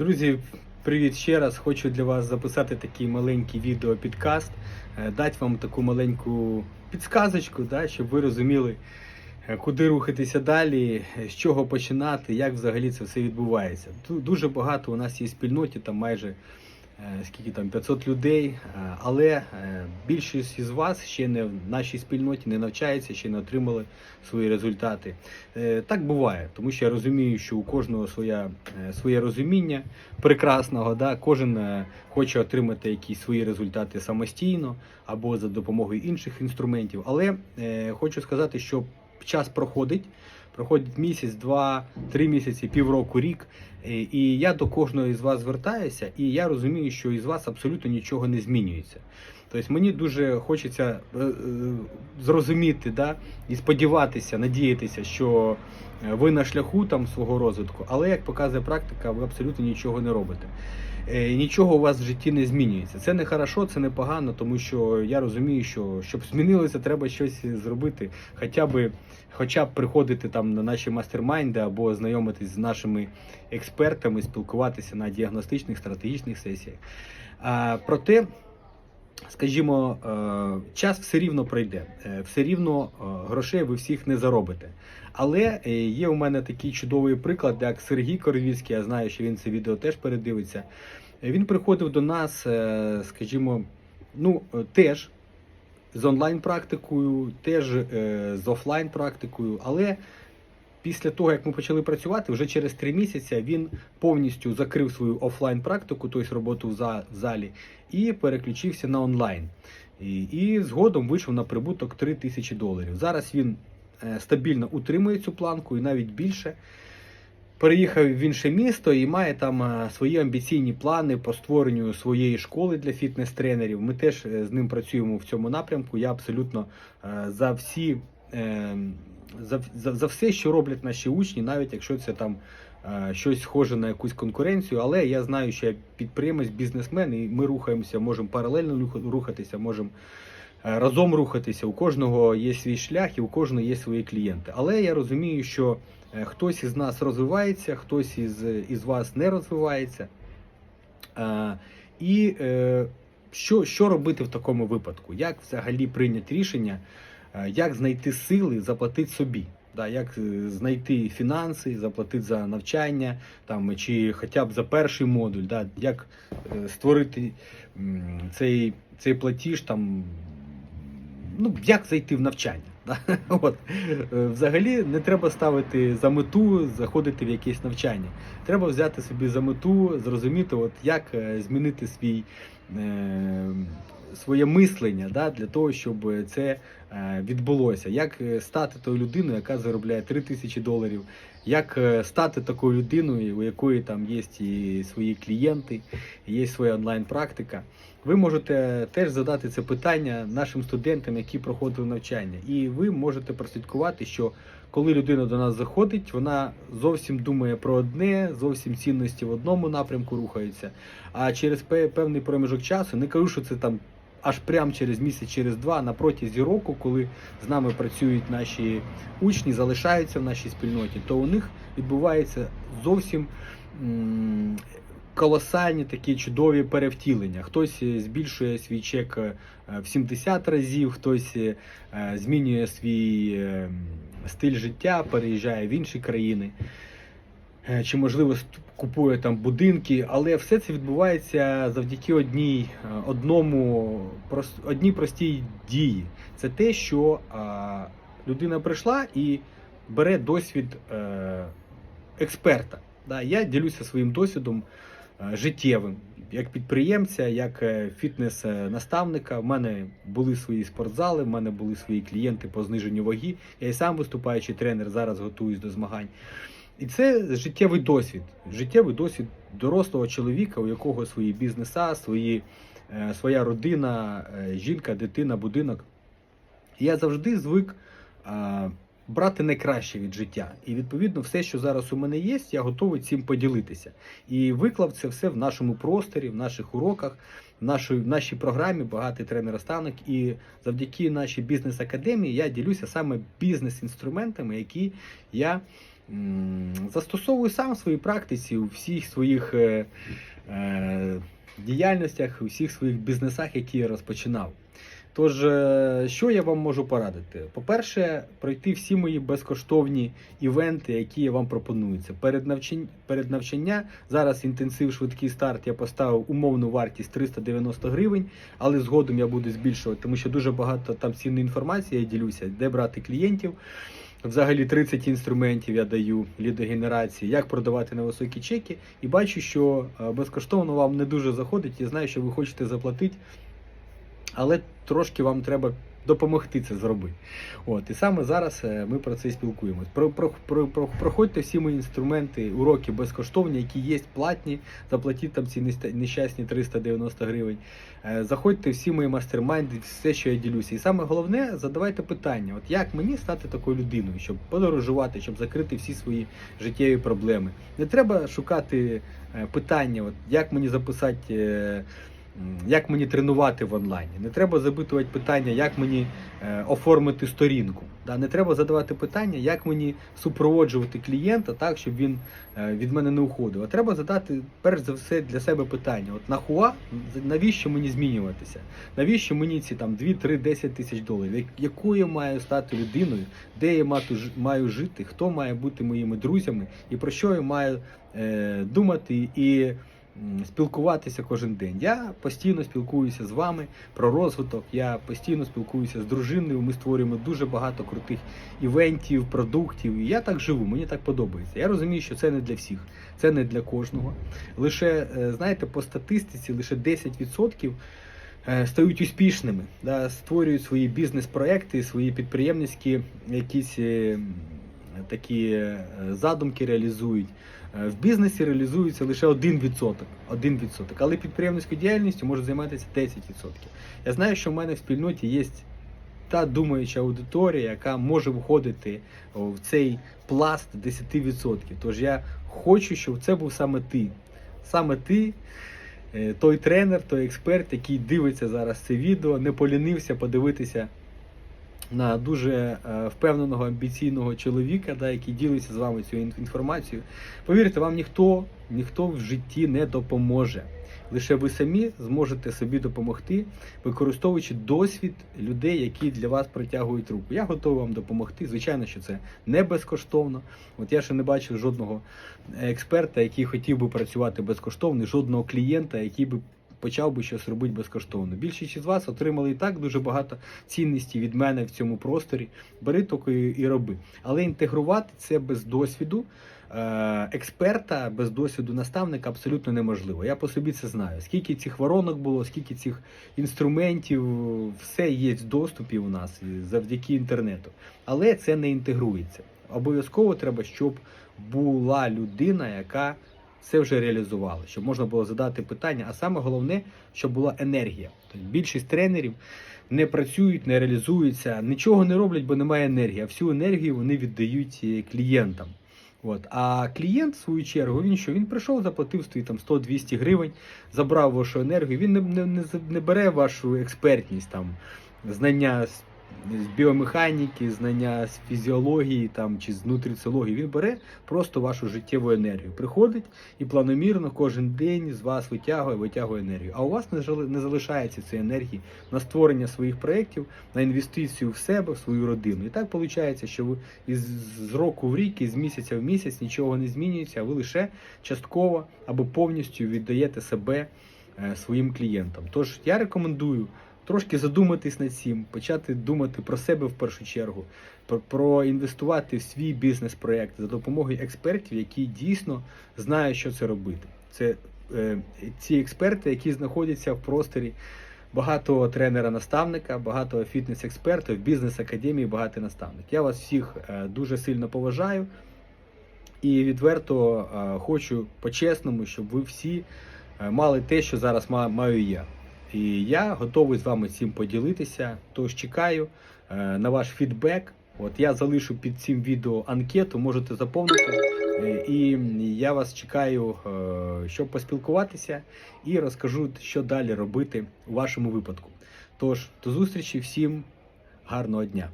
Друзі, привіт ще раз. Хочу для вас записати такий маленький відео-підкаст, е, дати вам таку маленьку підсказочку, да, щоб ви розуміли, е, куди рухатися далі, е, з чого починати, як взагалі це все відбувається. Дуже багато у нас є спільноті, там майже скільки там 500 людей, е, але е, більшість із вас ще не в нашій спільноті не навчається, ще не отримали свої результати. Е, Так буває, тому що я розумію, що у кожного своя, е, своє розуміння прекрасного. Да? Кожен е, хоче отримати якісь свої результати самостійно або за допомогою інших інструментів. Але е, хочу сказати, що час проходить. Проходить місяць, два, три місяці, півроку, рік. Е, І я до кожного із вас звертаюся, і я розумію, що із вас абсолютно нічого не змінюється. Тобто мені дуже хочеться е, е, зрозуміти да, і сподіватися, надіятися, що е, ви на шляху там свого розвитку, але як показує практика, ви абсолютно нічого не робите. Нічого у вас в житті не змінюється. Це не хорошо, це не погано, тому що я розумію, що щоб змінилося, треба щось зробити. Хоча б, хоча б приходити там на наші мастер-майнди або знайомитись з нашими експертами, спілкуватися на діагностичних стратегічних сесіях. А, проте, скажімо, е, час все рівно пройде, Е, все рівно е, грошей ви всіх не заробите. Але є у мене такий чудовий приклад, як Сергій Коровіцький, я знаю, що він це відео теж передивиться. Він приходив до нас, скажімо, ну, теж з онлайн-практикою, теж з офлайн-практикою, але після того, як ми почали працювати, вже через три місяці він повністю закрив свою офлайн-практику, тобто роботу в за- в залі, і переключився на онлайн. І, і згодом вийшов на прибуток 3 тисячі доларів. Зараз він е, стабільно утримує цю планку і навіть більше. Переїхав в інше місто і має там е, свої амбіційні плани по створенню своєї школи для фітнес-тренерів. Ми теж е, з ним працюємо в цьому напрямку. Я абсолютно за всі е, за, за, за все, що роблять наші учні, навіть якщо це там е, щось схоже на якусь конкуренцію. Але я знаю, що я підприємець, бізнесмен, і ми рухаємося, можемо паралельно рухатися, можемо е, разом рухатися. У кожного є свій шлях і у кожного є свої клієнти. Але я розумію, що е, хтось із нас розвивається, хтось із, із вас не розвивається. Е, І е, що, що робити в такому випадку? Як взагалі прийняти рішення, як знайти сили заплатити собі? Да, як е, знайти фінанси, заплатити за навчання, там, чи хоча б за перший модуль, да, як е, створити цей, цей платіж, там, ну, як зайти в навчання. Да? От. Е, Взагалі не треба ставити за мету заходити в якесь навчання. Треба взяти собі за мету, зрозуміти, от як е, змінити свій, е, своє мислення да, для того, щоб це е, відбулося. Як е, стати тою людиною, яка заробляє 3 тисячі доларів, як е, стати такою людиною, у якої там є і свої клієнти, є своя онлайн-практика. Ви можете теж задати це питання нашим студентам, які проходили навчання, і ви можете прослідкувати, що коли людина до нас заходить, вона зовсім думає про одне, зовсім цінності в одному напрямку рухаються. А через певний проміжок часу, не кажу, що це там аж прямо через місяць, через два, на протязі року, коли з нами працюють наші учні, залишаються в нашій спільноті, то у них відбувається зовсім. Колосальні такі чудові перевтілення. Хтось е, збільшує свій чек е, в 70 разів, хтось е, змінює свій стиль життя, переїжджає в інші країни, чи, можливо, купує там будинки, але все це відбувається завдяки одній, е, одному, одній простій дії. Це те, що людина прийшла і бере досвід е, експерта. Я ділюся своїм досвідом е, життєвим. Як підприємця, як е, фітнес-наставника, в мене були свої спортзали, в мене були свої клієнти по зниженню ваги. Я і сам виступаючий тренер, зараз готуюсь до змагань. І це життєвий досвід. Життєвий досвід дорослого чоловіка, у якого свої бізнеса, свої, е, своя родина, е, жінка, дитина, будинок. Я завжди звик е, брати найкраще від життя. І відповідно, все, що зараз у мене є, я готовий цим поділитися. І виклав це все в нашому просторі, в наших уроках, в нашій, в нашій програмі Багатий тренер-наставник. І завдяки нашій бізнес-академії я ділюся саме бізнес-інструментами, які я застосовую сам в своїй практиці у всіх своїх е, е, діяльностях, у всіх своїх бізнесах, які я розпочинав. Тож, е, що я вам можу порадити? По-перше, пройти всі мої безкоштовні івенти, які я вам пропоную. Перед, навчань... перед навчання. Зараз інтенсив швидкий старт я поставив умовну вартість 390 гривень, але згодом я буду збільшувати, тому що дуже багато там цінної інформації я ділюся, де брати клієнтів. Взагалі 30 інструментів я даю лідогенерації, як продавати на високі чеки, і бачу, що е, безкоштовно вам не дуже заходить. Я знаю, що ви хочете заплатити, але трошки вам треба допомогти це зробити. От, і саме зараз е, ми про це спілкуємось. Про, про, про, про, проходьте всі мої інструменти, уроки безкоштовні, які є платні, заплатіть там ці нещасні 390 гривень. Е, Заходьте всі мої мастермайнди, все, що я ділюся. І саме головне, задавайте питання: от як мені стати такою людиною, щоб подорожувати, щоб закрити всі свої життєві проблеми. Не треба шукати е, питання, от як мені записати. Як мені тренувати в онлайні? Не треба запитувати питання, як мені е, оформити сторінку. Не треба задавати питання, як мені супроводжувати клієнта так, щоб він е, від мене не уходив. А треба задати перш за все для себе питання: от нахуа, навіщо мені змінюватися? Навіщо мені ці там 2, 3, 10 тисяч доларів? Якою маю стати людиною, де я маю жити, хто має бути моїми друзями, і про що я маю е, думати і спілкуватися кожен день. Я постійно спілкуюся з вами про розвиток. Я постійно спілкуюся з дружиною. Ми створюємо дуже багато крутих івентів, продуктів. І я так живу, мені так подобається. Я розумію, що це не для всіх, це не для кожного. Лише е, знаєте, по статистиці лише 10% е, стають успішними, да, створюють свої бізнес-проекти, свої підприємницькі якісь е, такі е, задумки реалізують. Е, В бізнесі реалізується лише 1%, 1%, але підприємницькою діяльністю може займатися 10%. Я знаю, що в мене в спільноті є та думаюча аудиторія, яка може входити в цей пласт 10%. Тож я хочу, щоб це був саме ти. Саме ти, е, той тренер, той експерт, який дивиться зараз це відео, не полінився подивитися на дуже е, впевненого амбіційного чоловіка, да, який ділиться з вами ін- інформацією. Повірте, вам ніхто, ніхто в житті не допоможе. Лише ви самі зможете собі допомогти, використовуючи досвід людей, які для вас протягують руку. Я готовий вам допомогти. Звичайно, що це не безкоштовно. От я ще не бачив жодного експерта, який хотів би працювати безкоштовно, жодного клієнта, який би почав би щось робити безкоштовно. Більшість із вас отримали і так дуже багато цінності від мене в цьому просторі. Бери тільки і роби. Але інтегрувати це без досвіду. е, Експерта без досвіду наставника абсолютно неможливо. Я по собі це знаю. Скільки цих воронок було, скільки цих інструментів, все є в доступі у нас завдяки інтернету. Але це не інтегрується. Обов'язково треба, щоб була людина, яка це вже реалізувала, щоб можна було задати питання. А саме головне, щоб була енергія. Тобто більшість тренерів не працюють, не реалізуються, нічого не роблять, бо немає енергії. А всю енергію вони віддають е, клієнтам. От. А клієнт, в свою чергу, він що? Він прийшов, заплатив свої там 100-200 гривень, забрав вашу енергію. Він не, не, не, не бере вашу експертність, там, знання з, біомеханіки, знання з фізіології там, чи з нутриціології. Він бере просто вашу життєву енергію. Приходить і планомірно кожен день з вас витягує, витягує енергію. А у вас не, залишається цієї енергії на створення своїх проєктів, на інвестицію в себе, в свою родину. І так виходить, що ви з року в рік, із місяця в місяць нічого не змінюється, а ви лише частково або повністю віддаєте себе е, своїм клієнтам. Тож я рекомендую трошки задуматись над цим, почати думати про себе в першу чергу, про, проінвестувати в свій бізнес-проект за допомогою експертів, які дійсно знають, що це робити. Це е, ці експерти, які знаходяться в просторі багатого тренера-наставника, багатого фітнес-експерта, в бізнес-академії багатий наставник. Я вас всіх е, дуже сильно поважаю і відверто е, хочу по-чесному, щоб ви всі е, мали те, що зараз маю я. І я готовий з вами цим поділитися. Тож чекаю е, на ваш фідбек. От я залишу під цим відео анкету, можете заповнити. Е, І я вас чекаю, е, щоб поспілкуватися і розкажу, що далі робити у вашому випадку. Тож, до зустрічі, всім гарного дня!